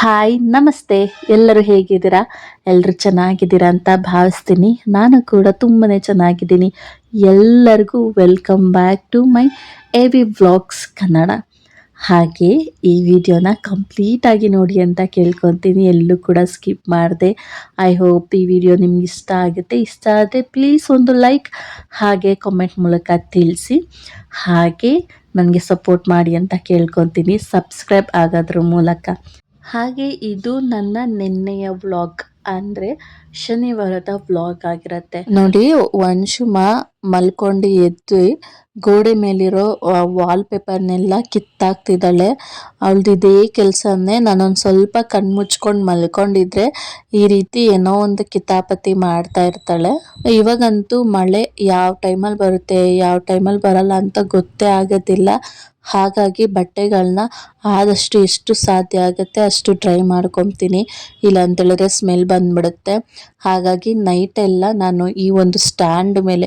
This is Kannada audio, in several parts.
ಹಾಯ್, ನಮಸ್ತೆ. ಎಲ್ಲರೂ ಹೇಗಿದ್ದೀರಾ? ಎಲ್ಲರೂ ಚೆನ್ನಾಗಿದ್ದೀರಾ ಅಂತ ಭಾವಿಸ್ತೀನಿ. ನಾನು ಕೂಡ ತುಂಬಾ ಚೆನ್ನಾಗಿದ್ದೀನಿ. ಎಲ್ಲರಿಗೂ welcome back to my A V vlogs Kannada. ಹಾಗೆ ಈ ವಿಡಿಯೋನ ಕಂಪ್ಲೀಟಾಗಿ ನೋಡಿ ಅಂತ ಕೇಳ್ಕೊತೀನಿ. ಎಲ್ಲೂ ಕೂಡ ಸ್ಕಿಪ್ ಮಾಡಿದೆ. ಐ ಹೋಪ್ ಈ ವಿಡಿಯೋ ನಿಮ್ಗೆ ಇಷ್ಟ ಆಗುತ್ತೆ. ಇಷ್ಟ ಆದರೆ ಪ್ಲೀಸ್ ಒಂದು ಲೈಕ್, ಹಾಗೆ ಕಾಮೆಂಟ್ ಮೂಲಕ ತಿಳಿಸಿ. ಹಾಗೆ ನನಗೆ ಸಪೋರ್ಟ್ ಮಾಡಿ ಅಂತ ಕೇಳ್ಕೊತೀನಿ. ಸಬ್ಸ್ಕ್ರೈಬ್ ಆಗೋದ್ರ ಮೂಲಕ. ಹಾಗೆ ಇದು ನನ್ನ ನಿನ್ನೆಯ ವ್ಲಾಗ್. ಅಂದ್ರೆ ಶನಿವಾರದ ವ್ಲಾಗ್ ಆಗಿರತ್ತೆ. ನೋಡಿ ವಂಶುಮ ಮಲ್ಕೊಂಡು ಎದ್ದು ಗೋಡೆ ಮೇಲಿರೋ ವಾಲ್ ಪೇಪರ್ನೆಲ್ಲ ಕಿತ್ತಾಕ್ತಿದ್ದಾಳೆ. ಅವಳದು ಇದೇ ಕೆಲಸನೇ. ನಾನೊಂದು ಸ್ವಲ್ಪ ಕಣ್ಮುಚ್ಕೊಂಡು ಮಲ್ಕೊಂಡಿದ್ರೆ ಈ ರೀತಿ ಏನೋ ಒಂದು ಕಿತಾಪತಿ ಮಾಡ್ತಾ ಇರ್ತಾಳೆ. ಇವಾಗಂತೂ ಮಳೆ ಯಾವ ಟೈಮಲ್ಲಿ ಬರುತ್ತೆ, ಯಾವ ಟೈಮಲ್ಲಿ ಬರಲ್ಲ ಅಂತ ಗೊತ್ತೇ ಆಗೋದಿಲ್ಲ. ಹಾಗಾಗಿ ಬಟ್ಟೆಗಳನ್ನ ಆದಷ್ಟು ಎಷ್ಟು ಸಾಧ್ಯ ಆಗುತ್ತೆ ಅಷ್ಟು ಡ್ರೈ ಮಾಡ್ಕೊತೀನಿ. ಇಲ್ಲ ಅಂತೇಳಿದ್ರೆ ಸ್ಮೆಲ್ ಬಂದ್ಬಿಡುತ್ತೆ. ಹಾಗಾಗಿ ನೈಟ್ ಎಲ್ಲ ನಾನು ಈ ಒಂದು ಸ್ಟ್ಯಾಂಡ್ ಮೇಲೆ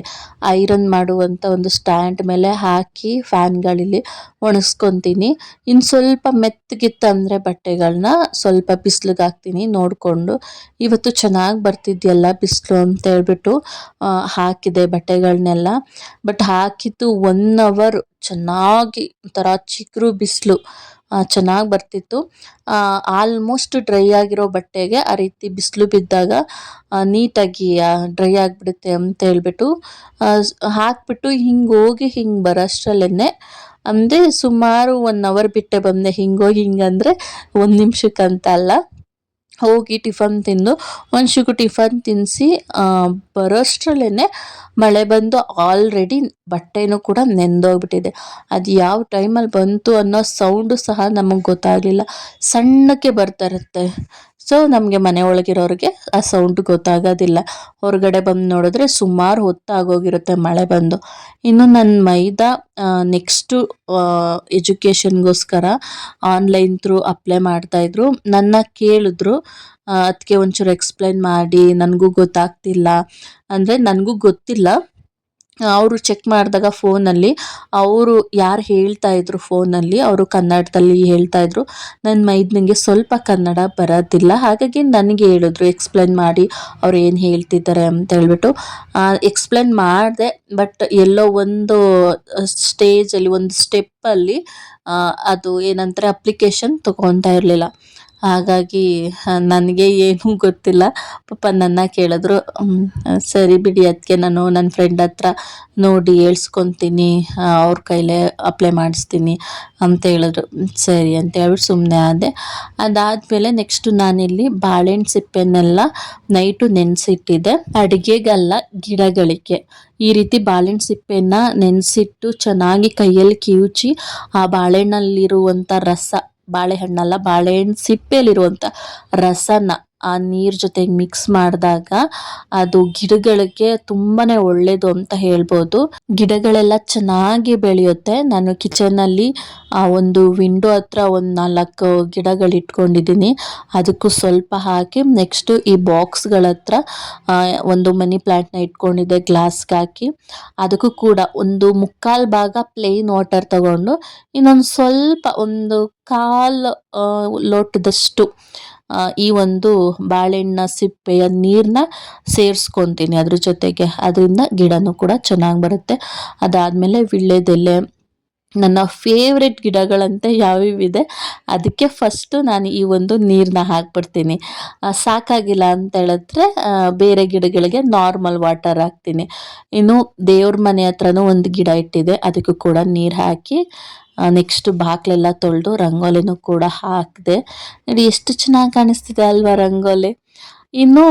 ಐರನ್ ಮಾಡುವಂಥ ಒಂದು ಸ್ಟ್ಯಾಂಡ್ ಮೇಲೆ ಹಾಕಿ ಫ್ಯಾನ್ಗಳಲ್ಲಿ ಒಣಗಿಸ್ಕೊತೀನಿ ಇನ್ನು ಸ್ವಲ್ಪ ಮೆತ್ತಗಿತ್ತಂದರೆ ಬಟ್ಟೆಗಳನ್ನ ಸ್ವಲ್ಪ ಬಿಸಿಲಿಗೆ ಹಾಕ್ತೀನಿ ನೋಡಿಕೊಂಡು. ಇವತ್ತು ಚೆನ್ನಾಗಿ ಬರ್ತಿದ್ಯಲ್ಲ ಬಿಸಿಲು ಅಂತ ಹೇಳ್ಬಿಟ್ಟು ಹಾಕಿದೆ ಬಟ್ಟೆಗಳನ್ನೆಲ್ಲ ಬಟ್ ಹಾಕಿದ್ದು ಒನ್ ಅವರ್ ಚೆನ್ನಾಗಿ ಒಂಥರ ಚಿಗುರು ಬಿಸಿಲು ಚೆನ್ನಾಗಿ ಬರ್ತಿತ್ತು. ಆಲ್ಮೋಸ್ಟ್ ಡ್ರೈ ಆಗಿರೋ ಬಟ್ಟೆಗೆ ಆ ರೀತಿ ಬಿಸಿಲು ಬಿದ್ದಾಗ ನೀಟಾಗಿ ಡ್ರೈ ಆಗಿಬಿಡುತ್ತೆ ಅಂತ ಹೇಳ್ಬಿಟ್ಟು ಹಾಕ್ಬಿಟ್ಟು ಹಿಂಗೆ ಹೋಗಿ ಹಿಂಗೆ ಬರೋಷ್ಟರಲ್ಲೇ ಅಂದರೆ ಸುಮಾರು ಒನ್ ಅವರ್ ಬಿಟ್ಟೆ ಬಂದೆ ಹಿಂಗೋಗಿ ಹಿಂಗಂದರೆ ಒಂದು ನಿಮಿಷಕ್ಕಂತ ಅಲ್ಲ. ಹೋಗಿ ಟಿಫನ್ ತಿಂದು ಮನುಷ್ಯಗೂ ಟಿಫನ್ ತಿನ್ನಿಸಿ ಬರೋಷ್ಟರಲ್ಲೇ ಮಳೆ ಬಂದು ಆಲ್ರೆಡಿ ಬಟ್ಟೆನೂ ಕೂಡ ನೆಂದೋಗ್ಬಿಟ್ಟಿದೆ. ಅದು ಯಾವ ಟೈಮಲ್ಲಿ ಬಂತು ಅನ್ನೋ ಸೌಂಡು ಸಹ ನಮಗೆ ಗೊತ್ತಾಗಲಿಲ್ಲ. ಸಣ್ಣಕ್ಕೆ ಬರ್ತಾ ಇರುತ್ತೆ. ಸೊ ನಮಗೆ ಮನೆ ಒಳಗಿರೋರಿಗೆ ಆ ಸೌಂಡ್ ಗೊತ್ತಾಗೋದಿಲ್ಲ. ಹೊರಗಡೆ ಬಂದು ನೋಡಿದ್ರೆ ಸುಮಾರು ಹೊತ್ತಾಗೋಗಿರುತ್ತೆ ಮಳೆ ಬಂದು. ಇನ್ನು ನನ್ನ ಮೈದಾ ನೆಕ್ಸ್ಟು ಎಜುಕೇಷನ್ಗೋಸ್ಕರ ಆನ್ಲೈನ್ ಥ್ರೂ ಅಪ್ಲೈ ಮಾಡ್ತಾಯಿದ್ರು ನನ್ನ ಕೇಳಿದ್ರು ಅದಕ್ಕೆ ಒಂಚೂರು ಎಕ್ಸ್ಪ್ಲೈನ್ ಮಾಡಿ, ನನಗೂ ಗೊತ್ತಾಗ್ತಿಲ್ಲ. ಅಂದರೆ ನನಗೂ ಗೊತ್ತಿಲ್ಲ. ಅವರು ಚೆಕ್ ಮಾಡಿದಾಗ ಫೋನಲ್ಲಿ ಅವರು ಯಾರು ಹೇಳ್ತಾ ಇದ್ರು ಫೋನಲ್ಲಿ ಅವರು ಕನ್ನಡದಲ್ಲಿ ಹೇಳ್ತಾ ಇದ್ರು. ನನ್ನ ಮೈದ್ನಿಗೆ ಸ್ವಲ್ಪ ಕನ್ನಡ ಬರೋದಿಲ್ಲ, ಹಾಗಾಗಿ ನನಗೆ ಹೇಳಿದ್ರು ಎಕ್ಸ್ಪ್ಲೇನ್ ಮಾಡಿ ಅವ್ರು ಏನು ಹೇಳ್ತಿದ್ದಾರೆ ಅಂತ ಹೇಳ್ಬಿಟ್ಟು. ಎಕ್ಸ್ಪ್ಲೇನ್ ಮಾಡಿದೆ ಬಟ್ ಎಲ್ಲೋ ಒಂದು ಸ್ಟೇಜಲ್ಲಿ ಒಂದು ಸ್ಟೆಪ್ಪಲ್ಲಿ ಅದು ಏನಂತಾರೆ ಅಪ್ಲಿಕೇಶನ್ ತೊಗೊತಾ ಇರಲಿಲ್ಲ. ಹಾಗಾಗಿ ನನಗೆ ಏನೂ ಗೊತ್ತಿಲ್ಲ. ಪಾಪ ನನ್ನ ಕೇಳಿದ್ರು ಸರಿ ಬಿಡಿ ಅದಕ್ಕೆ ನಾನು ನನ್ನ ಫ್ರೆಂಡ್ ಹತ್ರ ನೋಡಿ ಹೇಳ್ಸ್ಕೊತೀನಿ ಅವ್ರ ಕೈಲೇ ಅಪ್ಲೈ ಮಾಡಿಸ್ತೀನಿ, ಅಂತ ಹೇಳಿದ್ರು. ಸರಿ, ಅಂತ ಹೇಳ್ಬಿಟ್ಟು ಸುಮ್ಮನೆ ಆದೆ. ಅದಾದಮೇಲೆ ನೆಕ್ಸ್ಟು ನಾನಿಲ್ಲಿ ಬಾಳೆಹಣ್ಣು ಸಿಪ್ಪೆನೆಲ್ಲ ನೈಟು ನೆನೆಸಿಟ್ಟಿದ್ದೆ ಅಡುಗೆಗಲ್ಲ, ಗಿಡಗಳಿಗೆ. ಈ ರೀತಿ ಬಾಳೆಹಣ್ಣು ಸಿಪ್ಪೆನ ನೆನೆಸಿಟ್ಟು ಚೆನ್ನಾಗಿ ಕೈಯಲ್ಲಿ ಕಿವುಚಿ, ಆ ಬಾಳೆಹಣ್ಣಲ್ಲಿರುವಂಥ ರಸ ಬಾಳೆಹಣ್ಣಲ್ಲ ಬಾಳೆಹಣ್ಣು ಸಿಪ್ಪೆಯಲ್ಲಿರುವಂಥ ರಸನ. ಆ ನೀರು ಜೊತೆಗೆ ಮಿಕ್ಸ್ ಮಾಡಿದಾಗ ಅದು ಗಿಡಗಳಿಗೆ ತುಂಬಾ ಒಳ್ಳೆಯದು ಅಂತ ಹೇಳ್ಬೋದು. ಗಿಡಗಳೆಲ್ಲ ಚೆನ್ನಾಗಿ ಬೆಳೆಯುತ್ತೆ. ನಾನು ಕಿಚನಲ್ಲಿ ಆ, ಒಂದು ವಿಂಡೋ ಹತ್ರ ಒಂದು ನಾಲ್ಕು ಗಿಡಗಳು ಇಟ್ಕೊಂಡಿದ್ದೀನಿ ಅದಕ್ಕೂ ಸ್ವಲ್ಪ ಹಾಕಿ ನೆಕ್ಸ್ಟು ಈ ಬಾಕ್ಸ್ಗಳ ಹತ್ರ ಒಂದು ಮನಿ ಪ್ಲ್ಯಾಂಟ್ನ ಇಟ್ಕೊಂಡಿದ್ದೆ ಗ್ಲಾಸ್ಗೆ ಹಾಕಿ. ಅದಕ್ಕೂ ಕೂಡ ಒಂದು ಮುಕ್ಕಾಲು ಭಾಗ ಪ್ಲೇನ್ ವಾಟರ್ ತಗೊಂಡು ಇನ್ನೊಂದು ಸ್ವಲ್ಪ ಒಂದು ಕಾಲು ಲೋಟದಷ್ಟು ಈ ಒಂದು ಬಾಳೆಹಣ್ಣ ಸಿಪ್ಪೆಯ ನೀರನ್ನ ಸೇರಿಸ್ಕೊತೀನಿ ಅದ್ರ ಜೊತೆಗೆ. ಅದರಿಂದ ಗಿಡನೂ ಕೂಡ ಚೆನ್ನಾಗಿ ಬರುತ್ತೆ. ಅದಾದಮೇಲೆ ವಿಳ್ಳೆದೆಲೆ ನನ್ನ ಫೇವ್ರೆಟ್ ಗಿಡಗಳಂತೆ ಯಾವ್ಯಾವಿದೆ ಅದಕ್ಕೆ ಫಸ್ಟು ನಾನು ಈ ಒಂದು ನೀರನ್ನ ಹಾಕ್ಬಿಡ್ತೀನಿ. ಸಾಕಾಗಿಲ್ಲ ಅಂತ ಹೇಳಿದ್ರೆ ಬೇರೆ ಗಿಡಗಳಿಗೆ ನಾರ್ಮಲ್ ವಾಟರ್ ಹಾಕ್ತೀನಿ. ಇನ್ನು ದೇವ್ರ ಮನೆ ಹತ್ರನೂ ಒಂದು ಗಿಡ ಇಟ್ಟಿದೆ, ಅದಕ್ಕೂ ಕೂಡ ನೀರು ಹಾಕಿ ನೆಕ್ಸ್ಟ್ ಬಾಕ್ಲೆಲ್ಲ ತೊಳೆದು ರಂಗೋಲಿನೂ ಕೂಡ ಹಾಕಿದೆ. ನೋಡಿ, ಎಷ್ಟು ಚೆನ್ನಾಗಿ ಕಾಣಿಸ್ತಿದೆ ಅಲ್ವಾ ರಂಗೋಲಿ. ಇನ್ನು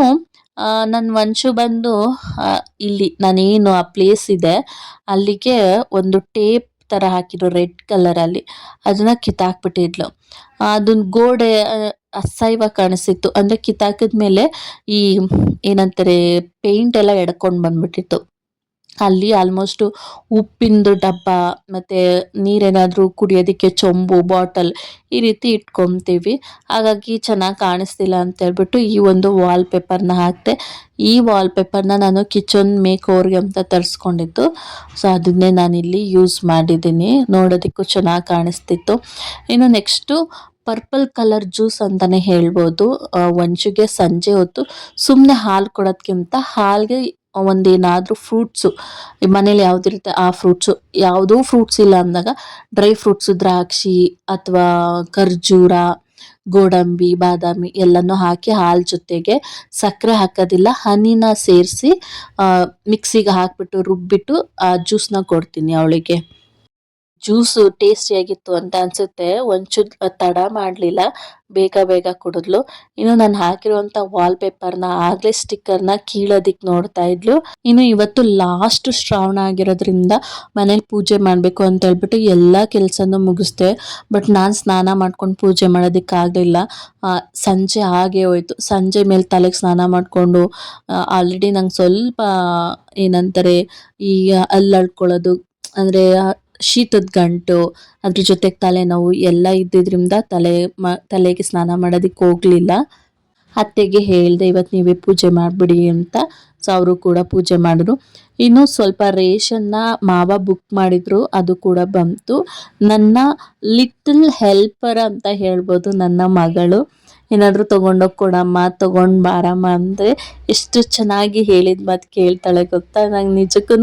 ನನ್ನ ವಂಶು ಬಂದು ಇಲ್ಲಿ ನಾನೇನು ಆ ಪ್ಲೇಸ್ ಇದೆ, ಅಲ್ಲಿಗೆ ಒಂದು ಟೇಪ್ ಥರ ಹಾಕಿದ್ರು ರೆಡ್ ಕಲರಲ್ಲಿ ಅದನ್ನ ಕಿತ್ತಾಕ್ಬಿಟ್ಟಿದ್ಲು. ಅದನ್ನ ಗೋಡೆ ಅಸೈವ ಕಾಣಿಸ್ತಿತ್ತು. ಅಂದರೆ ಕಿತ್ತಾಕಿದ ಮೇಲೆ ಈ, ಏನಂತಾರೆ ಪೇಂಟ್ ಎಲ್ಲ ಎಡ್ಕೊಂಡು ಬಂದ್ಬಿಟ್ಟಿತ್ತು. ಅಲ್ಲಿ ಆಲ್ಮೋಸ್ಟು ಉಪ್ಪಿಂದು ಡಬ್ಬ, ಮತ್ತು ನೀರೇನಾದರೂ ಕುಡಿಯೋದಕ್ಕೆ ಚೊಂಬು ಬಾಟಲ್ ಈ ರೀತಿ ಇಟ್ಕೊತೀವಿ. ಹಾಗಾಗಿ ಚೆನ್ನಾಗಿ ಕಾಣಿಸ್ತಿಲ್ಲ ಅಂತ ಹೇಳ್ಬಿಟ್ಟು ಈ ಒಂದು ವಾಲ್ ಪೇಪರ್ನ ಹಾಕಿದೆ, ಈ ವಾಲ್ ಪೇಪರ್ನ ನಾನು ಕಿಚನ್ ಮೇಕ್ ಓವರ್ಗೆ ಅಂತ ತರಿಸ್ಕೊಂಡಿದ್ದು. ಸೊ ಅದನ್ನೇ ನಾನಿಲ್ಲಿ ಯೂಸ್ ಮಾಡಿದ್ದೀನಿ. ನೋಡೋದಕ್ಕೂ ಚೆನ್ನಾಗಿ ಕಾಣಿಸ್ತಿತ್ತು. ಇನ್ನು ನೆಕ್ಸ್ಟು ಪರ್ಪಲ್ ಕಲರ್ ಜ್ಯೂಸ್ ಅಂತಲೇ ಹೇಳ್ಬೋದು. ಒಂಚುಗೆ ಸಂಜೆ ಹೊತ್ತು ಸುಮ್ಮನೆ ಹಾಲು ಕೊಡೋದಕ್ಕಿಂತ ಹಾಲ್ಗೆ ಒಂದೇನಾದ್ರೂ ಫ್ರೂಟ್ಸು ಮನೇಲಿ ಯಾವುದಿರುತ್ತೆ ಆ ಫ್ರೂಟ್ಸು ಯಾವುದೂ ಫ್ರೂಟ್ಸ್ ಇಲ್ಲ ಅಂದಾಗ ಡ್ರೈ ಫ್ರೂಟ್ಸು ದ್ರಾಕ್ಷಿ ಅಥವಾ ಖರ್ಜೂರ, ಗೋಡಂಬಿ, ಬಾದಾಮಿ ಎಲ್ಲನೂ ಹಾಕಿ ಹಾಲು ಜೊತೆಗೆ ಸಕ್ಕರೆ ಹಾಕೋದಿಲ್ಲ, ಹನಿನ ಸೇರಿಸಿ ಮಿಕ್ಸಿಗೆ ಹಾಕ್ಬಿಟ್ಟು ರುಬ್ಬಿಟ್ಟು ಆ ಜ್ಯೂಸ್ನ ಕೊಡ್ತೀನಿ ಅವಳಿಗೆ. ಜ್ಯೂಸು ಟೇಸ್ಟಿಯಾಗಿತ್ತು ಅಂತ ಅನ್ಸುತ್ತೆ. ಒಂಚೂರು ತಡ ಮಾಡಲಿಲ್ಲ. ಬೇಗ ಬೇಗ ಕುಡಿದ್ಲು. ಇನ್ನು ನಾನು ಹಾಕಿರುವಂಥ ವಾಲ್ಪೇಪರ್ನ ಆಗಲೇ ಸ್ಟಿಕ್ಕರ್ನ ಕೀಳೋದಿಕ್ಕೆ ನೋಡ್ತಾ ಇದ್ಲು. ಇನ್ನು ಇವತ್ತು ಲಾಸ್ಟ್ ಶ್ರಾವಣ ಆಗಿರೋದ್ರಿಂದ ಮನೇಲಿ ಪೂಜೆ ಮಾಡಬೇಕು ಅಂತ ಹೇಳ್ಬಿಟ್ಟು ಎಲ್ಲ ಕೆಲಸನೂ ಮುಗಿಸ್ದೆ. ಬಟ್ ನಾನು ಸ್ನಾನ ಮಾಡ್ಕೊಂಡು ಪೂಜೆ ಮಾಡೋದಕ್ಕಾಗಲಿಲ್ಲ ಸಂಜೆ ಹಾಗೆ ಹೋಯ್ತು. ಸಂಜೆ ಮೇಲೆ ತಲೆಗೆ ಸ್ನಾನ ಮಾಡಿಕೊಂಡು ಆಲ್ರೆಡಿ ನಂಗೆ ಸ್ವಲ್ಪ ಏನಂತಾರೆ ಈ ಅಲ್ಲಡ್ಕೊಳ್ಳೋದು ಅಂದರೆ ಶೀತದ ಗಂಟು, ಅದ್ರ ಜೊತೆಗೆ ತಲೆನೋವು ಎಲ್ಲ ಇದ್ದಿದ್ರಿಂದ ತಲೆ ಮ, ತಲೆಗೆ ಸ್ನಾನ ಮಾಡೋದಕ್ಕೆ ಹೋಗಲಿಲ್ಲ. ಅತ್ತೆಗೆ ಹೇಳಿದೆ ಇವತ್ತು ನೀವೇ ಪೂಜೆ ಮಾಡಿಬಿಡಿ ಅಂತ ಸೊ ಅವರು ಕೂಡ ಪೂಜೆ ಮಾಡಿದ್ರು. ಇನ್ನು ಸ್ವಲ್ಪ ರೇಷನ್ನ ಮಾವ ಬುಕ್ ಮಾಡಿದ್ರು, ಅದು ಕೂಡ ಬಂತು. ನನ್ನ ಲಿಟಲ್ ಹೆಲ್ಪರ್ ಅಂತ ಹೇಳ್ಬೋದು ನನ್ನ ಮಗಳು. ಏನಾದರೂ ತೊಗೊಂಡೋಗಿ ಕೊಡಮ್ಮ, ತೊಗೊಂಡು ಬಾರಮ್ಮ ಅಂದರೆ ಎಷ್ಟು ಚೆನ್ನಾಗಿ ಹೇಳಿದ ಮಾತು ಕೇಳ್ತಾಳೆ ಗೊತ್ತಾ? ನಂಗೆ ನಿಜಕ್ಕೂ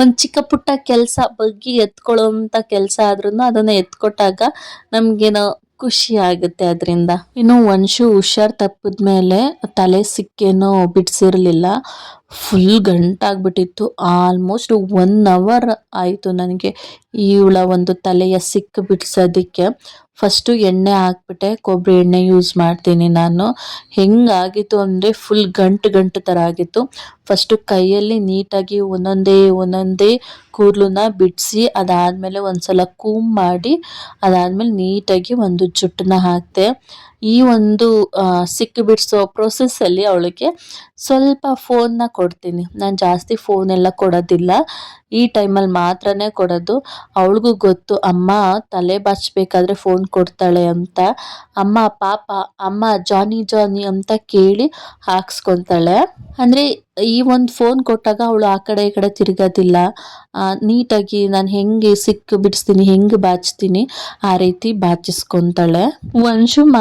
ಒಂದು ಚಿಕ್ಕ ಪುಟ್ಟ ಕೆಲಸ, ಬಗ್ಗಿ ಎತ್ಕೊಳ್ಳೋವಂಥ ಕೆಲಸ ಆದ್ರೂ ಅದನ್ನು ಎತ್ಕೊಟ್ಟಾಗ ನಮಗೇನೋ ಖುಷಿ ಆಗುತ್ತೆ ಅದರಿಂದ. ಇನ್ನು ವಂಶು ಹುಷಾರ್ ತಪ್ಪಿದ್ಮೇಲೆ ತಲೆ ಸಿಕ್ಕೇನೋ ಬಿಡಿಸಿರ್ಲಿಲ್ಲ. ಫುಲ್ ಗಂಟಾಗ್ಬಿಟ್ಟಿತ್ತು. ಆಲ್ಮೋಸ್ಟ್ ಒನ್ ಅವರ್ ಆಯಿತು ನನಗೆ ಇವಳ ಒಂದು ತಲೆಯ ಸಿಕ್ಕ ಬಿಡಿಸೋದಕ್ಕೆ. ಫಸ್ಟು ಎಣ್ಣೆ ಹಾಕ್ಬಿಟ್ಟೆ, ಕೊಬ್ಬರಿ ಎಣ್ಣೆ ಯೂಸ್ ಮಾಡ್ತೀನಿ ನಾನು. ಹೆಂಗಾಗಿತ್ತು ಅಂದರೆ ಫುಲ್ ಗಂಟು ಗಂಟು ಥರ ಆಗಿತ್ತು. ಫಸ್ಟು ಕೈಯಲ್ಲಿ ನೀಟಾಗಿ ಒಂದೊಂದೇ ಒಂದೊಂದೇ ಕೂದಲನ್ನ ಬಿಡಿಸಿ, ಅದಾದಮೇಲೆ ಒಂದ್ಸಲ ಕೂಮ್ ಮಾಡಿ, ಅದಾದಮೇಲೆ ನೀಟಾಗಿ ಒಂದು ಜುಟ್ಟನ್ನ ಹಾಕಿದೆ. ಈ ಒಂದು ಸಿಕ್ಕಿ ಬಿಡಿಸೋ ಪ್ರೊಸೆಸ್ಸಲ್ಲಿ ಅವಳಿಗೆ ಸ್ವಲ್ಪ ಫೋನ್ನ ಕೊಡ್ತೀನಿ. ನಾನು ಜಾಸ್ತಿ ಫೋನೆಲ್ಲ ಕೊಡೋದಿಲ್ಲ. ಈ ಟೈಮಲ್ಲಿ ಮಾತ್ರನೇ ಕೊಡೋದು. ಅವಳಿಗೂ ಗೊತ್ತು, ಅಮ್ಮ, ತಲೆ ಬಾಚಬೇಕಾದ್ರೆ ಫೋನ್ ಕೊಡ್ತಾಳೆ ಅಂತ. ಅಮ್ಮ, ಪಾಪ, ಅಮ್ಮ, ಜಾನಿ ಜಾನಿ ಅಂತ ಕೇಳಿ ಹಾಕ್ಸ್ಕೊತಾಳೆ. ಅಂದರೆ ಈ ಒಂದು ಫೋನ್ ಕೊಟ್ಟಾಗ ಅವಳು ಆ ಕಡೆ ಈ ಕಡೆ ತಿರುಗೋದಿಲ್ಲ. ನೀಟಾಗಿ ನಾನು ಹೆಂಗೆ ಸಿಕ್ಕು ಬಿಡಿಸ್ತೀನಿ ಹೆಂಗೆ ಬಾಚ್ತೀನಿ ಆ ರೀತಿ ಬಾಚಿಸ್ಕೊತಾಳೆ. ವಂಶುಮ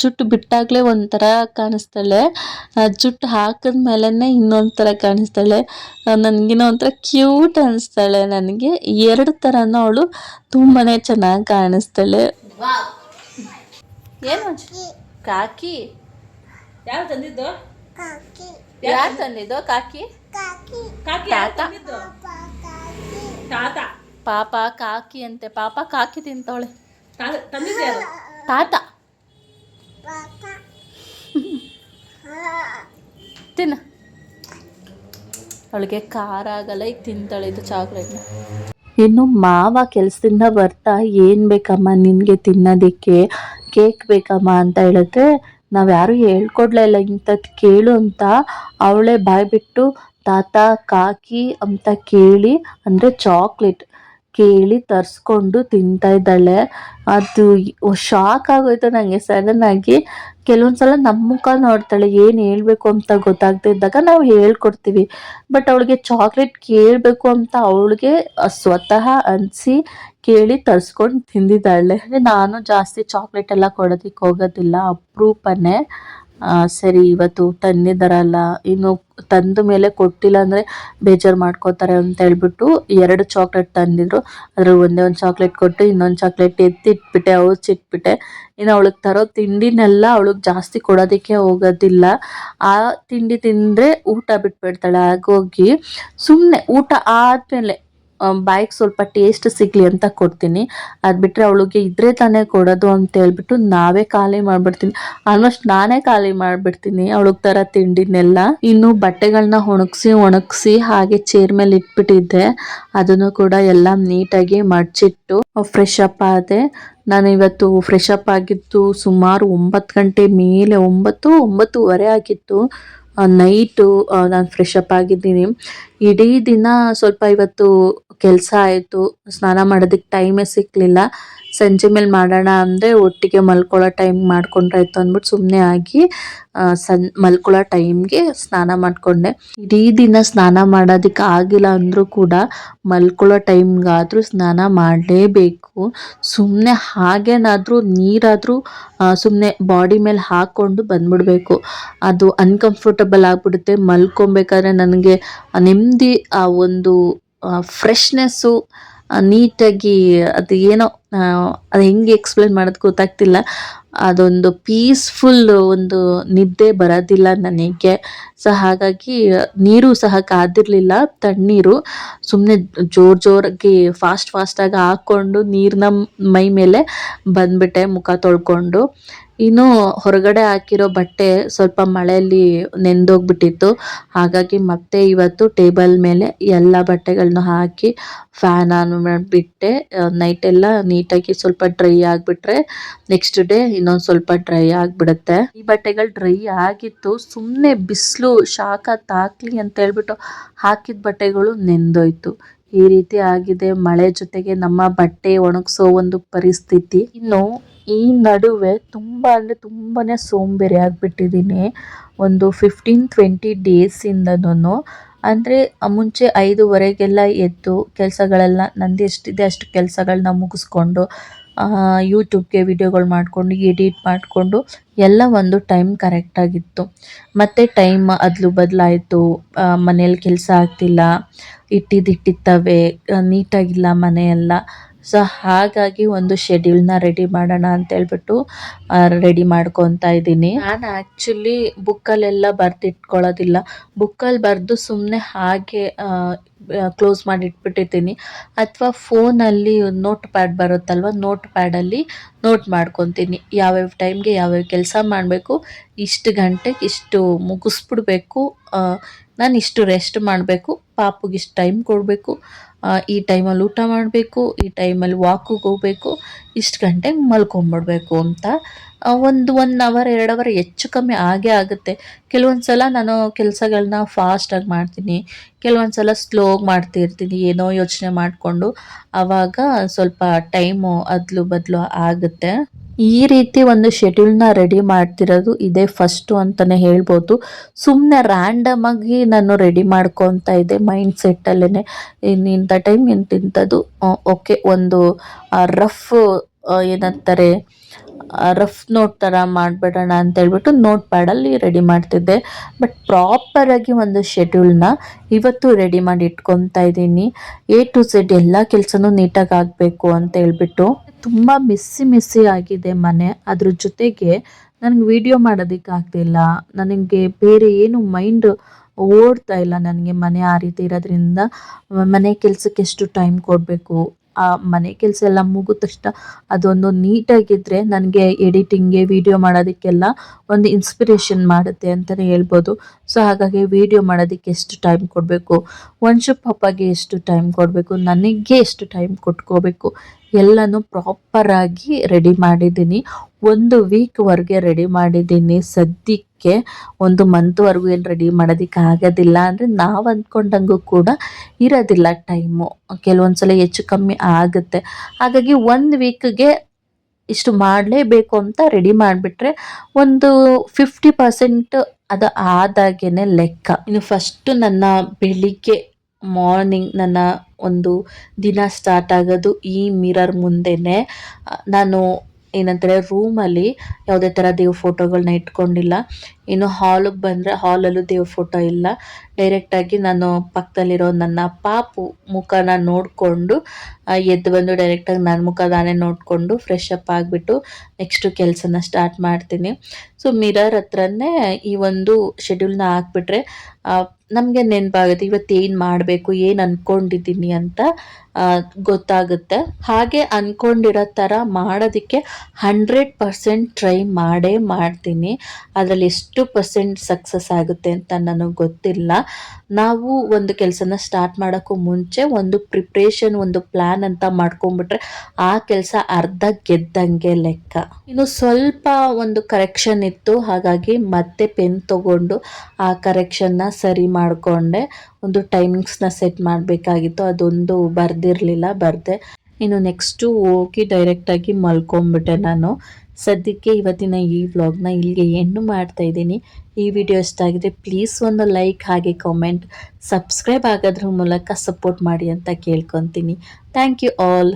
ಜುಟ್ಟು ಬಿಟ್ಟಾಗಲೇ ಒಂಥರ ಕಾಣಿಸ್ತಾಳೆ. ಜುಟ್ಟು ಹಾಕಿದ್ಮೇಲೆ ಇನ್ನೊಂದು ಥರ ಕಾಣಿಸ್ತಾಳೆ. ನನಗಿನ ಒಂಥರ ಕ್ಯೂಟ್ ಅನಿಸ್ತಾಳೆ ನನಗೆ. ಎರಡು ಥರನೂ ಅವಳು ತುಂಬಾ ಚೆನ್ನಾಗಿ ಕಾಣಿಸ್ತಾಳೆ. ಏನು? ಕಾಕಿ? ಯಾವ ತಂದಿದ್ದು? ಯಾರು ತಂದಿದ್ದು? ಕಾಕಿ? ತಾತ? ತಾತ. ಪಾಪ ಕಾಕಿ ಅಂತೆ. ಪಾಪ ಕಾಕಿ ತಿಂತವಳೆ. ತಾತ ತಂದಿದ್ದು ಯಾರು? ತಾತ. ತಿನ್ನ. ಅವಳಿಗೆ ಖಾರ ಆಗಲ್ಲ ಈಗ ತಿಂತಾಳೆ ಇದು ಚಾಕ್ಲೇಟ್ನ ಇನ್ನು ಮಾವ ಕೆಲಸದಿಂದ ಬರ್ತಾ ಏನು ಬೇಕಮ್ಮ ನಿನಗೆ ತಿನ್ನೋದಕ್ಕೆ? ಕೇಕ್ ಬೇಕಮ್ಮ ಅಂತ ಹೇಳಿದ್ರೆ ನಾವು ಯಾರು ಹೇಳ್ಕೊಡ್ಲೇ ಇಲ್ಲ ಇಂಥದ್ದು ಕೇಳು ಅಂತ ಅವಳೇ ಬಾಯ್ಬಿಟ್ಟು, ತಾತ, ಕಾಕಿ ಅಂತ ಕೇಳಿ, ಅಂದರೆ ಚಾಕ್ಲೇಟ್ ಕೇಳಿ ತರಿಸ್ಕೊಂಡು ತಿಂತಾ ಇದ್ದಾಳೆ. ಅದು ಶಾಕ್ ಆಗೋಯ್ತು ನನಗೆ ಸಡನ್ ಆಗಿ. ಕೆಲವೊಂದು ಸಲ ನಮ್ಮ ಮುಖ ನೋಡ್ತಾಳೆ, ಏನು ಹೇಳಬೇಕು ಅಂತ ಗೊತ್ತಾಗದೇ ಇದ್ದಾಗ ನಾವು ಹೇಳ್ಕೊಡ್ತೀವಿ. ಬಟ್ ಅವಳಿಗೆ ಚಾಕ್ಲೇಟ್ ಕೇಳಬೇಕು ಅಂತ ಅವಳಿಗೆ ಸ್ವತಃ ಅನಿಸಿ ಕೇಳಿ ತರಿಸ್ಕೊಂಡು ತಿಂದಿದ್ದಾಳೆ. ನಾನು ಜಾಸ್ತಿ ಚಾಕ್ಲೇಟ್ ಎಲ್ಲ ಕೊಡೋದಕ್ಕೆ ಹೋಗೋದಿಲ್ಲ, ಅಪರೂಪನೇ. ಸರಿ, ಇವತ್ತು ತಂದಿದ್ದಾರಲ್ಲ ಇನ್ನು ತಂದ ಮೇಲೆ ಕೊಟ್ಟಿಲ್ಲ ಅಂದರೆ ಬೇಜಾರು ಮಾಡ್ಕೋತಾರೆ ಅಂತ ಹೇಳ್ಬಿಟ್ಟು ಎರಡು ಚಾಕ್ಲೇಟ್ ತಂದಿದ್ರು. ಅದ್ರ ಒಂದೇ ಒಂದು ಚಾಕ್ಲೇಟ್ ಕೊಟ್ಟು ಇನ್ನೊಂದು ಚಾಕ್ಲೇಟ್ ಎತ್ತಿಟ್ಬಿಟ್ಟೆ ಚಿಟ್ಬಿಟ್ಟೆ ಇನ್ನು ಅವಳಿಗೆ ತರೋ ತಿಂಡಿನೆಲ್ಲ ಅವಳಿಗೆ ಜಾಸ್ತಿ ಕೊಡೋದಕ್ಕೆ ಹೋಗೋದಿಲ್ಲ. ಆ ತಿಂಡಿ ತಿಂದರೆ ಊಟ ಬಿಟ್ಬಿಡ್ತಾಳೆ ಆಗೋಗಿ ಸುಮ್ಮನೆ ಊಟ ಆದಮೇಲೆ ಬಾಯಿಗೆ ಸ್ವಲ್ಪ ಟೇಸ್ಟ್ ಸಿಗಲಿ ಅಂತ ಕೊಡ್ತೀನಿ. ಅದು ಬಿಟ್ಟರೆ ಅವಳಿಗೆ ಇದ್ರೆ ತಾನೇ ಕೊಡೋದು ಅಂತ ಹೇಳ್ಬಿಟ್ಟು ನಾವೇ ಖಾಲಿ ಮಾಡಿಬಿಡ್ತೀನಿ. ಆಲ್ಮೋಸ್ಟ್ ನಾನೇ ಖಾಲಿ ಮಾಡಿಬಿಡ್ತೀನಿ ಅವಳಿಗೆ ಥರ ತಿಂಡಿನೆಲ್ಲ. ಇನ್ನು ಬಟ್ಟೆಗಳನ್ನ ಒಣಗಿಸಿ ಒಣಗಿಸಿ ಹಾಗೆ ಚೇರ್ ಮೇಲೆ ಇಟ್ಬಿಟ್ಟಿದ್ದೆ. ಅದನ್ನು ಕೂಡ ಎಲ್ಲ ನೀಟಾಗಿ ಮಡ್ಚಿಟ್ಟು ಫ್ರೆಶ್ ಅಪ್ ಆದೆ. ನಾನು ಇವತ್ತು ಫ್ರೆಶ್ ಅಪ್ ಆಗಿತ್ತು ಸುಮಾರು ಒಂಬತ್ತು ಗಂಟೆ ಮೇಲೆ, ಒಂಬತ್ತು, ಒಂಬತ್ತುವರೆ ಆಗಿತ್ತು. ನೈಟು ನಾನು ಫ್ರೆಶ್ ಅಪ್ ಆಗಿದ್ದೀನಿ. ಇಡೀ ದಿನ ಸ್ವಲ್ಪ ಇವತ್ತು ಕೆಲಸ ಆಯಿತು. ಸ್ನಾನ ಮಾಡೋದಕ್ಕೆ ಟೈಮೇ ಸಿಕ್ಕಲಿಲ್ಲ ಸಂಜೆ ಮೇಲೆ ಮಾಡೋಣ ಅಂದರೆ ಒಟ್ಟಿಗೆ ಮಲ್ಕೊಳ್ಳೋ ಟೈಮ್ ಮಾಡ್ಕೊಂಡ್ರಾಯ್ತು ಅಂದ್ಬಿಟ್ಟು ಸುಮ್ಮನೆ ಆಗಿ ಸನ್, ಮಲ್ಕೊಳ್ಳೋ ಟೈಮ್ಗೆ ಸ್ನಾನ ಮಾಡಿಕೊಂಡೆ. ಇಡೀ ದಿನ ಸ್ನಾನ ಮಾಡೋದಕ್ಕೆ ಆಗಿಲ್ಲ ಅಂದರೂ ಕೂಡ ಮಲ್ಕೊಳ್ಳೋ ಟೈಮ್ಗಾದರೂ ಸ್ನಾನ ಮಾಡಲೇಬೇಕು. ಸುಮ್ಮನೆ ಹಾಗೇನಾದರೂ ನೀರಾದರೂ ಸುಮ್ಮನೆ ಬಾಡಿ ಮೇಲೆ ಹಾಕ್ಕೊಂಡು ಬಂದ್ಬಿಡ್ಬೇಕು. ಅದು ಅನ್ಕಂಫರ್ಟಬಲ್ ಆಗಿಬಿಡುತ್ತೆ. ಮಲ್ಕೊಬೇಕಾದ್ರೆ ನನಗೆ ನೆಮ್ಮದಿ, ಆ, ಒಂದು ಫ್ರೆಶ್ನೆಸ್ಸು ನೀಟಾಗಿ ಅದು ಏನೋ ಅದು ಹೆಂಗೆ ಎಕ್ಸ್ಪ್ಲೇನ್ ಮಾಡೋದು ಗೊತ್ತಾಗ್ತಿಲ್ಲ. ಅದೊಂದು ಪೀಸ್ಫುಲ್ ಒಂದು ನಿದ್ದೆ ಬರೋದಿಲ್ಲ ನನಗೆ. ಸೊ ಹಾಗಾಗಿ ನೀರು ಸಹ ಕಾದಿರಲಿಲ್ಲ, ತಣ್ಣೀರು. ಸುಮ್ಮನೆ ಜೋರು ಜೋರಾಗಿ ಫಾಸ್ಟ್ ಫಾಸ್ಟಾಗಿ ಹಾಕ್ಕೊಂಡು ನೀರನ್ನ ಮೈ ಮೇಲೆ ಬಂದ್ಬಿಟ್ಟೆ, ಮುಖ ತೊಳ್ಕೊಂಡು. ಇನ್ನು ಹೊರಗಡೆ ಹಾಕಿರೋ ಬಟ್ಟೆ ಸ್ವಲ್ಪ ಮಳೆಯಲ್ಲಿ ನೆಂದೋಗ್ಬಿಟ್ಟಿತ್ತು. ಹಾಗಾಗಿ ಮತ್ತೆ ಇವತ್ತು ಟೇಬಲ್ ಮೇಲೆ ಎಲ್ಲ ಬಟ್ಟೆಗಳನ್ನ ಹಾಕಿ ಫ್ಯಾನ್ ಆನ್ ಮಾಡಿಬಿಟ್ಟೆ. ನೈಟ್ ಎಲ್ಲ ನೀಟಾಗಿ ಸ್ವಲ್ಪ ಡ್ರೈ ಆಗಿಬಿಟ್ರೆ ನೆಕ್ಸ್ಟ್ ಡೇ ಇನ್ನೊಂದು ಸ್ವಲ್ಪ ಡ್ರೈ ಆಗಿಬಿಡುತ್ತೆ. ಈ ಬಟ್ಟೆಗಳು ಡ್ರೈ ಆಗಿತ್ತು. ಸುಮ್ಮನೆ ಬಿಸಿಲು ಶಾಖ ತಾಕ್ಲಿ ಅಂತ ಹೇಳ್ಬಿಟ್ಟು ಹಾಕಿದ ಬಟ್ಟೆಗಳು ನೆಂದೋಯ್ತು. ಈ ರೀತಿ ಆಗಿದೆ. ಮಳೆ ಜೊತೆಗೆ ನಮ್ಮ ಬಟ್ಟೆ ಒಣಗಿಸೋ ಒಂದು ಪರಿಸ್ಥಿತಿ. ಇನ್ನು ಈ ನಡುವೆ ತುಂಬ ಅಂದರೆ ತುಂಬಾ ಸೋಂಬೇರಿ ಆಗಿಬಿಟ್ಟಿದ್ದೀನಿ ಒಂದು ಫಿಫ್ಟೀನ್ ಟ್ವೆಂಟಿ ಡೇಸಿಂದನೂ ಅಂದರೆ ಮುಂಚೆ ಐದುವರೆಗೆಲ್ಲ ಎದ್ದು ಕೆಲಸಗಳೆಲ್ಲ ನಂದು ಎಷ್ಟಿದೆ ಅಷ್ಟು ಕೆಲಸಗಳನ್ನ ಮುಗಿಸ್ಕೊಂಡು ಯೂಟ್ಯೂಬ್ಗೆ ವಿಡಿಯೋಗಳು ಮಾಡಿಕೊಂಡು ಎಡಿಟ್ ಮಾಡಿಕೊಂಡು ಎಲ್ಲ ಒಂದು ಟೈಮ್ ಕರೆಕ್ಟಾಗಿತ್ತು ಮತ್ತು ಟೈಮ್ ಅದಲು ಬದಲಾಯಿತು. ಮನೇಲಿ ಕೆಲಸ ಆಗ್ತಿಲ್ಲ. ಇಟ್ಟಿದ್ದು ಇಟ್ಟಿರ್ತವೆ ನೀಟಾಗಿಲ್ಲ ಮನೆಯೆಲ್ಲ. ಸೊ ಹಾಗಾಗಿ ಒಂದು ಶೆಡ್ಯೂಲ್ನ ರೆಡಿ ಮಾಡೋಣ ಅಂತ ಹೇಳ್ಬಿಟ್ಟು ರೆಡಿ ಮಾಡ್ಕೊತಾ ಇದ್ದೀನಿ. ನಾನು ಆ್ಯಕ್ಚುಲಿ ಬುಕ್ಕಲ್ಲೆಲ್ಲ ಬರೆದಿಟ್ಕೊಳ್ಳೋದಿಲ್ಲ ಬುಕ್ಕಲ್ಲಿ ಬರೆದು ಸುಮ್ಮನೆ ಹಾಗೆ ಕ್ಲೋಸ್ ಮಾಡಿ ಇಟ್ಬಿಟ್ಟಿರ್ತೀನಿ ಅಥವಾ ಫೋನಲ್ಲಿ ನೋಟ್ ಪ್ಯಾಡ್ ಬರುತ್ತಲ್ವ ನೋಟ್ ಪ್ಯಾಡಲ್ಲಿ ನೋಟ್ ಮಾಡ್ಕೊತೀನಿ. ಯಾವ್ಯಾವ ಟೈಮ್ಗೆ ಯಾವ್ಯಾವ ಕೆಲಸ ಮಾಡಬೇಕು, ಇಷ್ಟು ಗಂಟೆಗೆ ಇಷ್ಟು ಮುಗಿಸ್ಬಿಡ್ಬೇಕು ನಾನು ಇಷ್ಟು ರೆಸ್ಟ್ ಮಾಡಬೇಕು, ಪಾಪುಗೆ ಇಷ್ಟು ಟೈಮ್ ಕೊಡಬೇಕು. ಈ ಟೈಮಲ್ಲಿ ಊಟ ಮಾಡಬೇಕು, ಈ ಟೈಮಲ್ಲಿ ವಾಕಿಗೆ ಹೋಗಬೇಕು, ಇಷ್ಟು ಗಂಟೆಗೆ ಮಲ್ಕೊಂಬಿಡ್ಬೇಕು ಅಂತ. ಒಂದು ಒನ್ ಅವರ್ ಎರಡು ಅವರ್ ಹೆಚ್ಚು ಕಮ್ಮಿ ಆಗೇ ಆಗುತ್ತೆ. ಕೆಲವೊಂದು ಸಲ ನಾನು ಕೆಲಸಗಳನ್ನ ಫಾಸ್ಟಾಗಿ ಮಾಡ್ತೀನಿ. ಕೆಲವೊಂದು ಸಲ ಸ್ಲೋಗಿ ಮಾಡ್ತಿರ್ತೀನಿ, ಏನೋ ಯೋಚನೆ ಮಾಡಿಕೊಂಡು. ಆವಾಗ ಸ್ವಲ್ಪ ಟೈಮು ಅದಲು ಬದಲು ಆಗುತ್ತೆ. ಈ ರೀತಿ ಒಂದು ಶೆಡ್ಯೂಲ್ನ ರೆಡಿ ಮಾಡ್ತಿರೋದು ಇದೇ ಫಸ್ಟು ಅಂತಲೇ ಹೇಳ್ಬೋದು. ಸುಮ್ಮನೆ ರ್ಯಾಂಡಮ್ ಆಗಿ ನಾನು ರೆಡಿ ಮಾಡ್ಕೊತಾ ಇದ್ದೆ ಮೈಂಡ್ ಸೆಟ್ಟಲ್ಲೇ ಇಂಥ ಟೈಮ್ ಇಂತಿಂಥದ್ದು ಓಕೆ ಒಂದು ರಫ್ ಏನಂತಾರೆ ರಫ್ ನೋಟ್ ಥರ ಮಾಡಿಬಿಡೋಣ ಅಂತ ಹೇಳ್ಬಿಟ್ಟು ನೋಟ್ ಪ್ಯಾಡಲ್ಲಿ ರೆಡಿ ಮಾಡ್ತಿದ್ದೆ. ಬಟ್ ಪ್ರಾಪರಾಗಿ ಒಂದು ಶೆಡ್ಯೂಲ್ನ ಇವತ್ತು ರೆಡಿ ಮಾಡಿ ಇಟ್ಕೊತಾ ಇದ್ದೀನಿ. ಎ ಟು ಝೆಡ್ ಎಲ್ಲ ಕೆಲಸನೂ ನೀಟಾಗಿ ಆಗಬೇಕು ಅಂತ ಹೇಳ್ಬಿಟ್ಟು. ತುಂಬ ಮೆಸ್ಸಿ ಮೆಸ್ಸಿ ಆಗಿದೆ ಮನೆ. ಅದ್ರ ಜೊತೆಗೆ ನನಗೆ ವಿಡಿಯೋ ಮಾಡೋದಕ್ಕೆ ಆಗ್ತಿಲ್ಲ. ನನಗೆ ಬೇರೆ ಏನು ಮೈಂಡ್ ಓಡ್ತಾ ಇಲ್ಲ ನನಗೆ ಮನೆ ಆ ರೀತಿ ಇರೋದ್ರಿಂದ. ಮನೆ ಕೆಲಸಕ್ಕೆ ಎಷ್ಟು ಟೈಮ್ ಕೊಡಬೇಕು? ಆ ಮನೆ ಕೆಲಸ ಎಲ್ಲ ಮುಗಿದ ತಕ್ಷಣ ಅದೊಂದು ನೀಟಾಗಿದ್ದರೆ ನನಗೆ ಎಡಿಟಿಂಗ್ಗೆ ವಿಡಿಯೋ ಮಾಡೋದಕ್ಕೆಲ್ಲ ಒಂದು ಇನ್ಸ್ಪಿರೇಷನ್ ಮಾಡುತ್ತೆ ಅಂತಲೇ ಹೇಳ್ಬೋದು. ಸೊ ಹಾಗಾಗಿ ವಿಡಿಯೋ ಮಾಡೋದಕ್ಕೆ ಎಷ್ಟು ಟೈಮ್ ಕೊಡಬೇಕು? ವಂಶ ಪಾಪಗೆ ಎಷ್ಟು ಟೈಮ್ ಕೊಡಬೇಕು? ನನಗೆ ಎಷ್ಟು ಟೈಮ್ ಕೊಟ್ಕೋಬೇಕು? ಎಲ್ಲನೂ ಪ್ರಾಪರಾಗಿ ರೆಡಿ ಮಾಡಿದ್ದೀನಿ. ಒಂದು ವೀಕ್ವರೆಗೆ ರೆಡಿ ಮಾಡಿದ್ದೀನಿ. ಸದ್ಯಕ್ಕೆ ಒಂದು ಮಂತ್ವರೆಗೂ ಏನು ರೆಡಿ ಮಾಡೋದಕ್ಕೆ ಆಗೋದಿಲ್ಲ ಅಂದರೆ ನಾವು ಅಂದ್ಕೊಂಡಂಗೂ ಕೂಡ ಇರೋದಿಲ್ಲ ಟೈಮು ಕೆಲವೊಂದು ಸಲ ಹೆಚ್ಚು ಕಮ್ಮಿ ಆಗುತ್ತೆ. ಹಾಗಾಗಿ ಒಂದು ವೀಕ್ಗೆ ಇಷ್ಟು ಮಾಡಲೇಬೇಕು ಅಂತ ರೆಡಿ ಮಾಡಿಬಿಟ್ರೆ ಒಂದು ಫಿಫ್ಟಿ ಪರ್ಸೆಂಟ್ ಅದು ಆದಾಗೇನೆ ಲೆಕ್ಕ. ಇನ್ನು ಫಸ್ಟು ನನ್ನ ಬೆಳಿಗ್ಗೆ ಮಾರ್ನಿಂಗ್ ನನ್ನ ಒಂದು ದಿನ ಸ್ಟಾರ್ಟ್ ಆಗೋದು ಈ ಮಿರರ್ ಮುಂದೆನೆ. ನಾನು ಏನಂತಾರೆ ರೂಮಲ್ಲಿ ಯಾವುದೇ ಥರ ದೇವ್ರ ಫೋಟೋಗಳನ್ನ ಇಟ್ಕೊಂಡಿಲ್ಲ. ಇನ್ನು ಹಾಲಿಗೆ ಬಂದರೆ ಹಾಲಲ್ಲೂ ದೇವ್ರ ಫೋಟೋ ಇಲ್ಲ. ಡೈರೆಕ್ಟಾಗಿ ನಾನು ಪಕ್ಕದಲ್ಲಿರೋ ನನ್ನ ಪಾಪು ಮುಖನ ನೋಡಿಕೊಂಡು ಎದ್ದು ಬಂದು ಡೈರೆಕ್ಟಾಗಿ ನನ್ನ ಮುಖ ನಾನೇ ನೋಡಿಕೊಂಡು ಫ್ರೆಶ್ ಅಪ್ ಆಗಿಬಿಟ್ಟು ನೆಕ್ಸ್ಟು ಕೆಲಸನ ಸ್ಟಾರ್ಟ್ ಮಾಡ್ತೀನಿ. ಸೊ ಮಿರರ್ ಹತ್ರನೇ ಈ ಒಂದು ಶೆಡ್ಯೂಲ್ನ ಹಾಕ್ಬಿಟ್ರೆ ನಮಗೆ ನೆನಪಾಗುತ್ತೆ, ಇವತ್ತು ಏನು ಮಾಡಬೇಕು, ಏನು ಅಂದ್ಕೊಂಡಿದ್ದೀನಿ ಅಂತ ಗೊತ್ತಾಗುತ್ತೆ. ಹಾಗೆ ಅಂದ್ಕೊಂಡಿರೋ ಥರ ಮಾಡೋದಕ್ಕೆ ಹಂಡ್ರೆಡ್ ಪರ್ಸೆಂಟ್ ಟ್ರೈ ಮಾಡೇ ಮಾಡ್ತೀನಿ. ಅದರಲ್ಲಿ ಎಷ್ಟು ಪರ್ಸೆಂಟ್ ಸಕ್ಸಸ್ ಆಗುತ್ತೆ ಅಂತ ನನಗೆ ಗೊತ್ತಿಲ್ಲ. ನಾವು ಒಂದು ಕೆಲಸನ ಸ್ಟಾರ್ಟ್ ಮಾಡೋಕ್ಕೂ ಮುಂಚೆ ಒಂದು ಪ್ರಿಪ್ರೇಷನ್, ಒಂದು ಪ್ಲ್ಯಾನ್ ಅಂತ ಮಾಡ್ಕೊಂಬಿಟ್ರೆ ಆ ಕೆಲಸ ಅರ್ಧ ಗೆದ್ದಂಗೆ ಲೆಕ್ಕ. ಇನ್ನು ಸ್ವಲ್ಪ ಒಂದು ಕರೆಕ್ಷನ್ ಇತ್ತು, ಹಾಗಾಗಿ ಮತ್ತೆ ಪೆನ್ ತಗೊಂಡು ಆ ಕರೆಕ್ಷನ್ನ ಸರಿ ಮಾಡಿಕೊಂಡೆ. ಒಂದು ಟೈಮಿಂಗ್ಸ್ನ ಸೆಟ್ ಮಾಡಬೇಕಾಗಿತ್ತು. ಅದೊಂದು ಬರೆದಿರಲಿಲ್ಲ, ಬರ್ದೆ. ಇನ್ನು ನೆಕ್ಸ್ಟು ಹೋಗಿ ಡೈರೆಕ್ಟಾಗಿ ಮಲ್ಕೊಂಬಿಟ್ಟೆ ನಾನು. ಸದ್ಯಕ್ಕೆ ಇವತ್ತಿನ ಈ ವ್ಲಾಗ್ನ ಇಲ್ಲಿಗೆ ಎಂಡು ಮಾಡ್ತಾ ಇದ್ದೀನಿ. ಈ ವಿಡಿಯೋ ಇಷ್ಟ ಆಗಿದೆ ಪ್ಲೀಸ್ ಒಂದು ಲೈಕ್ ಹಾಗೆ ಕಾಮೆಂಟ್ ಸಬ್ಸ್ಕ್ರೈಬ್ ಆಗೋದ್ರ ಮೂಲಕ ಸಪೋರ್ಟ್ ಮಾಡಿ ಅಂತ ಕೇಳ್ಕೊತೀನಿ. Thank you all